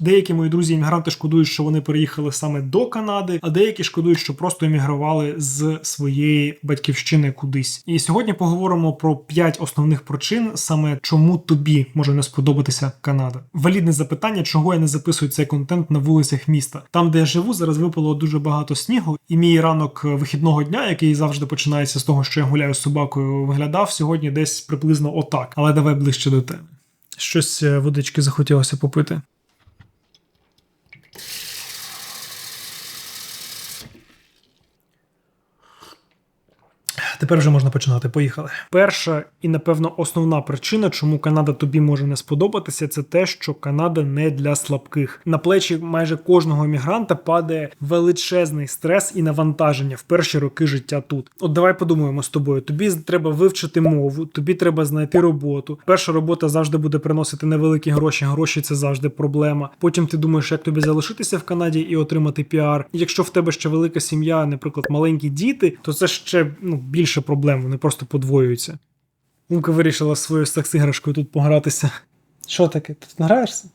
Деякі мої друзі іммігранти шкодують, що вони переїхали саме до Канади, а деякі шкодують, що просто емігрували з своєї батьківщини кудись. І сьогодні поговоримо про п'ять основних причин, саме чому тобі може не сподобатися Канада. Валідне запитання, чого я не записую цей контент на вулицях міста. Там, де я живу, зараз випало дуже багато снігу, і мій ранок вихідного дня, який завжди починається з того, що я гуляю з собакою, виглядав сьогодні десь приблизно отак. Але давай ближче до теми. Щось е, водички захотілося попити. Тепер вже можна починати. Поїхали. Перша і напевно основна причина, чому Канада тобі може не сподобатися, це те, що Канада не для слабких. На плечі майже кожного емігранта падає величезний стрес і навантаження в перші роки життя тут. От давай подумаємо з тобою. Тобі треба вивчити мову, тобі треба знайти роботу. Перша робота завжди буде приносити невеликі гроші. Гроші це завжди проблема. Потім ти думаєш, як тобі залишитися в Канаді і отримати піар. Якщо в тебе ще велика сім'я, наприклад, маленькі діти, то це ще ну більше проблем. Вони просто подвоюються. Умка вирішила свою секс-іграшкою тут погратися. Що таке? Тут награєшся?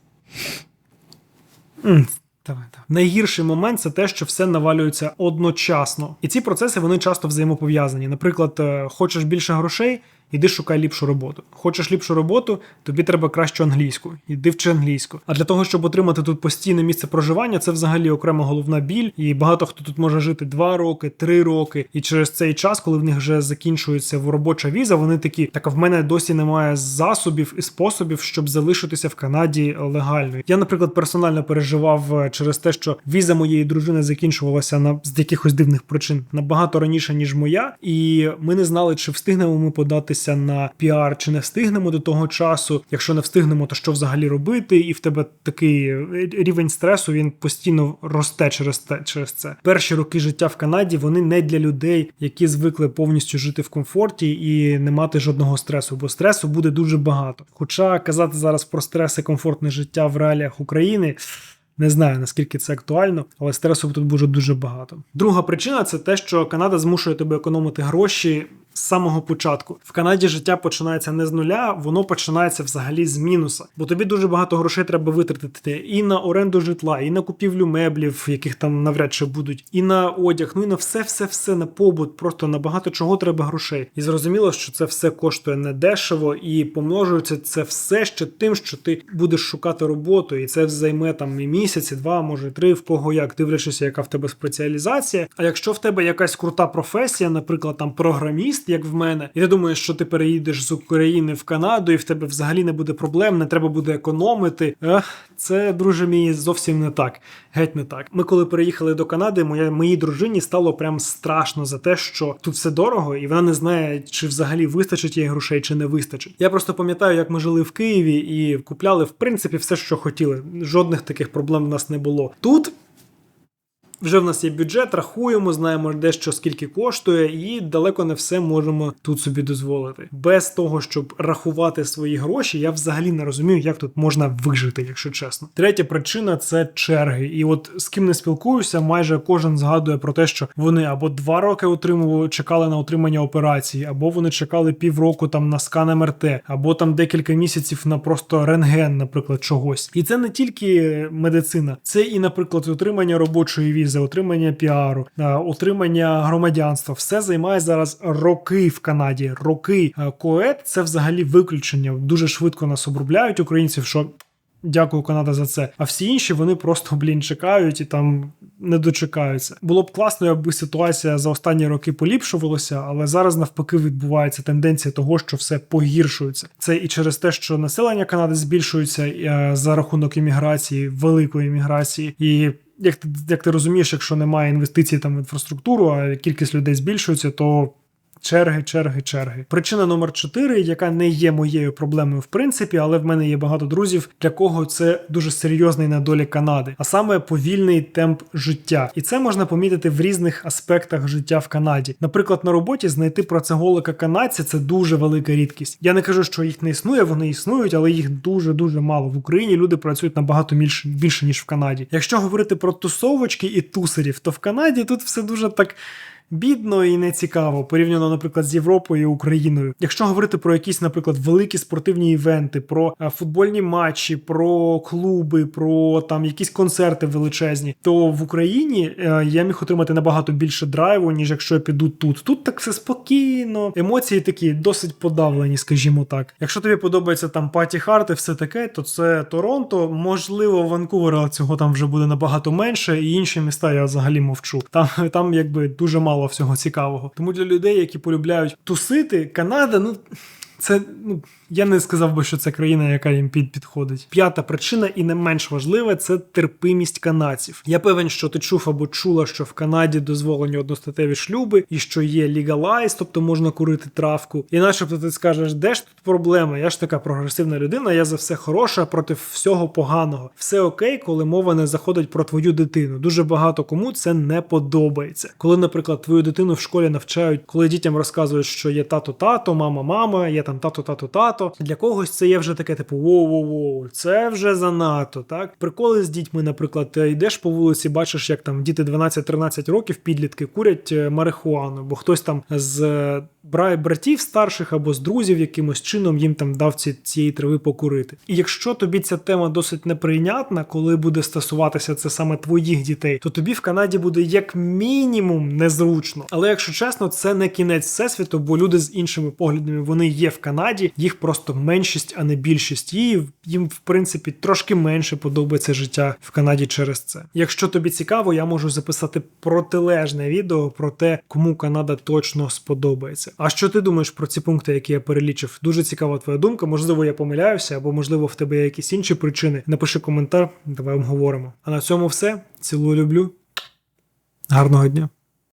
Давай, давай. Найгірший момент це те, що все навалюється одночасно. І ці процеси вони часто взаємопов'язані. Наприклад, е, хочеш більше грошей, іди шукай ліпшу роботу. Хочеш ліпшу роботу, тобі треба кращу англійську. Іди вчи англійську. А для того, щоб отримати тут постійне місце проживання, це взагалі окрема головна біль. І багато хто тут може жити 2 роки, 3 роки. І через цей час, коли в них вже закінчується робоча віза, вони такі, так а в мене досі немає засобів і способів, щоб залишитися в Канаді легально. Я, наприклад, персонально переживав е, через те, що віза моєї дружини закінчувалася на з якихось дивних причин набагато раніше, ніж моя, і ми не знали, чи встигнемо ми податися на піар, чи не встигнемо до того часу. Якщо не встигнемо, то що взагалі робити? І в тебе такий рівень стресу він постійно росте через те через це. Перші роки життя в Канаді вони не для людей, які звикли повністю жити в комфорті і не мати жодного стресу, бо стресу буде дуже багато. Хоча казати зараз про стрес і комфортне життя в реаліях України. Не знаю наскільки це актуально, але стресу тут буде дуже багато. Друга причина це те, що Канада змушує тебе економити гроші. З самого початку в Канаді життя починається не з нуля, воно починається взагалі з мінуса, бо тобі дуже багато грошей треба витратити і на оренду житла, і на купівлю меблів, яких там навряд чи будуть, і на одяг, ну і на все, все, все на побут. Просто на багато чого треба грошей. І зрозуміло, що це все коштує недешево, і помножується це все ще тим, що ти будеш шукати роботу, і це займе там і місяць, і два, може три, в кого як дивлячись, яка в тебе спеціалізація. А якщо в тебе якась крута професія, наприклад, там програміст як в мене, і ти думаєш, що ти переїдеш з України в Канаду, і в тебе взагалі не буде проблем, не треба буде економити. Ех, це, друже мій, зовсім не так. Геть не так. Ми, коли переїхали до Канади, моя моїй дружині стало прям страшно за те, що тут все дорого, і вона не знає, чи взагалі вистачить їй грошей, чи не вистачить. Я просто пам'ятаю, як ми жили в Києві і купляли в принципі все, що хотіли. Жодних таких проблем в нас не було. Тут. Вже в нас є бюджет, рахуємо, знаємо дещо скільки коштує, і далеко не все можемо тут собі дозволити. Без того, щоб рахувати свої гроші, я взагалі не розумію, як тут можна вижити, якщо чесно. Третя причина це черги. І от з ким не спілкуюся, майже кожен згадує про те, що вони або два роки отримували, чекали на отримання операції, або вони чекали півроку там на скан МРТ, або там декілька місяців на просто рентген, наприклад, чогось. І це не тільки медицина, це і, наприклад, отримання робочої візи, отримання піару, е, отримання громадянства. Все займає зараз роки в Канаді. Роки Е, коет це взагалі виключення. Дуже швидко нас обробляють українців. що Дякую, Канада, за це. А всі інші вони просто блін чекають і там не дочекаються. Було б класно, якби ситуація за останні роки поліпшувалася, але зараз навпаки відбувається тенденція того, що все погіршується. Це і через те, що населення Канади збільшується е, за рахунок імміграції, великої імміграції, і як ти як ти розумієш, якщо немає інвестицій там в інфраструктуру, а кількість людей збільшується, то черги, черги, черги. Причина номер 4, яка не є моєю проблемою в принципі, але в мене є багато друзів, для кого це дуже серйозний недолік Канади, а саме повільний темп життя. І це можна помітити в різних аспектах життя в Канаді. Наприклад, на роботі знайти працеголика канадця це дуже велика рідкість. Я не кажу, що їх не існує, вони існують, але їх дуже дуже мало. В Україні люди працюють набагато більше, більше ніж в Канаді. Якщо говорити про тусовочки і тусерів, то в Канаді тут все дуже так бідно і не цікаво порівняно, наприклад, з Європою і Україною. Якщо говорити про якісь, наприклад, великі спортивні івенти, про е, футбольні матчі, про клуби, про там якісь концерти величезні, то в Україні е, я міг отримати набагато більше драйву, ніж якщо я піду тут. Тут так все спокійно, емоції такі досить подавлені, скажімо так. Якщо тобі подобається там паті харт і все таке, то це Торонто. Можливо, Ванкувера цього там вже буде набагато менше, і інші міста я взагалі мовчу. Там там якби дуже мало всього цікавого. Тому для людей, які полюбляють тусити, Канада, ну. Це ну я не сказав би, що це країна, яка їм під підходить. П'ята причина, і не менш важлива, це терпимість канадців. Я певен, що ти чув або чула, що в Канаді дозволені одностатеві шлюби, і що є лігалайз, тобто можна курити травку. І начебто ти скажеш, де ж тут проблема? Я ж така прогресивна людина, я за все хороше, а проти всього поганого. Все окей, коли мова не заходить про твою дитину. Дуже багато кому це не подобається. Коли, наприклад, твою дитину в школі навчають, коли дітям розказують, що є тато-тато, мама-мама, є там тато-тато-тато. Для когось це є вже таке, типу, воу-воу-воу, це вже занадто. Так, приколи з дітьми, наприклад, ти йдеш по вулиці, бачиш, як там діти 12-13 років, підлітки курять е, марихуану, бо хтось там з е, братів старших або з друзів якимось чином їм там дав ці, цієї трави покурити. І якщо тобі ця тема досить неприйнятна, коли буде стосуватися це саме твоїх дітей, то тобі в Канаді буде як мінімум незручно. Але якщо чесно, це не кінець всесвіту, бо люди з іншими поглядами вони є в Канаді, їх просто меншість, а не більшість. І їм, в принципі, трошки менше подобається життя в Канаді через це. Якщо тобі цікаво, я можу записати протилежне відео про те, кому Канада точно сподобається. А що ти думаєш про ці пункти, які я перелічив? Дуже цікава твоя думка. Можливо, я помиляюся, або можливо в тебе є якісь інші причини. Напиши коментар, давай обговоримо. А на цьому все. Цілую, люблю. Гарного дня.